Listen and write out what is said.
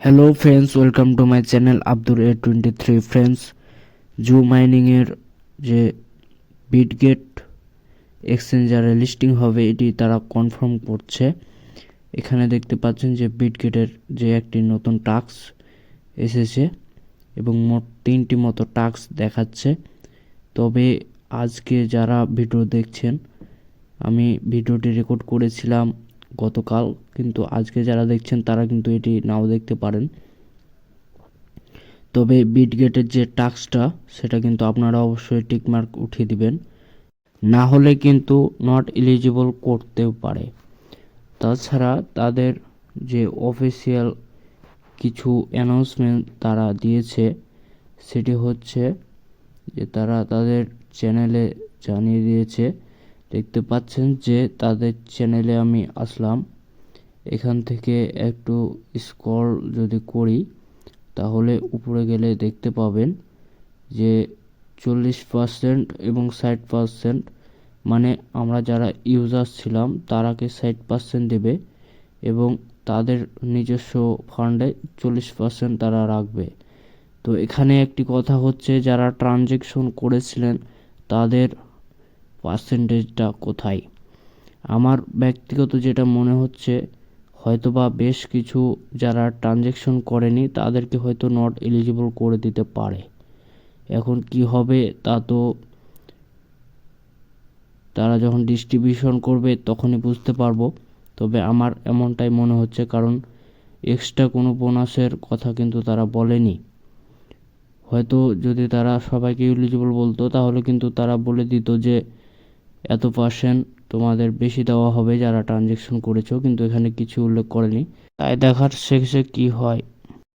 Hello friends welcome to my channel Abdur A twenty three friends জু মাইনিংয়ের যে Bitget এক্সচেঞ্জারে listing হবে, এটি তারা কনফার্ম করছে। এখানে দেখতে পাচ্ছেন যে বিটগেটের যে একটি নতুন টাস্ক এসেছে এবং মোট তিনটি মতো টাস্ক দেখাচ্ছে। তবে আজকে যারা ভিডিও দেখছেন, আমি ভিডিওটি রেকর্ড করেছিলাম গতকাল, কিন্তু আজকে যারা দেখছেন তারা কিন্তু এটি নাও দেখতে পারেন। তবে বিটগেটের যে টাস্কটা, সেটা কিন্তু আপনারা অবশ্যই টিকমার্ক উঠিয়ে দিবেন। না হলে কিন্তু নট এলিজিবল করতেও পারে। তাছাড়া তাদের যে অফিসিয়াল কিছু অ্যানাউন্সমেন্ট তারা দিয়েছে, সেটি হচ্ছে যে তারা তাদের চ্যানেলে জানিয়ে দিয়েছে দেখতে পাচ্ছেন যে তাদের চ্যানেলে আমি আসলাম। এখান থেকে একটু স্ক্রল যদি করি, তাহলে উপরে গেলে দেখতে পাবেন যে চল্লিশ পার্সেন্ট এবং ষাট পার্সেন্ট মানে আমরা যারা ইউজার ছিলাম, তারাকে ষাট পার্সেন্ট দেবে এবং তাদের নিজস্ব ফান্ডে চল্লিশ পার্সেন্ট তারা রাখবে। তো এখানে একটি কথা হচ্ছে, যারা ট্রানজেকশন করেছিলেন, তাদের পার্সেন্টেজটা কোথায়? আমার ব্যক্তিগত যেটা মনে হচ্ছে, হয়তোবা বেশ কিছু যারা ট্রানজেকশন করেনি, তাদেরকে হয়তো নট এলিজিবল করে দিতে পারে। এখন কি হবে তা তো তারা যখন ডিস্ট্রিবিউশন করবে তখনই বুঝতে পারব। তবে আমার এমনটাই মনে হচ্ছে, কারণ এক্সট্রা কোনো বোনাসের কথা কিন্তু তারা বলেনি। হয়তো যদি তারা সবাইকে এলিজিবল বলতো, তাহলে কিন্তু তারা বলে দিত যে এত পার্সেন্ট তোমাদের বেশি দেওয়া হবে যারা ট্রানজেকশন করেছ, কিন্তু এখানে কিছু উল্লেখ করেনি। তাই দেখার শেষে কি হয়?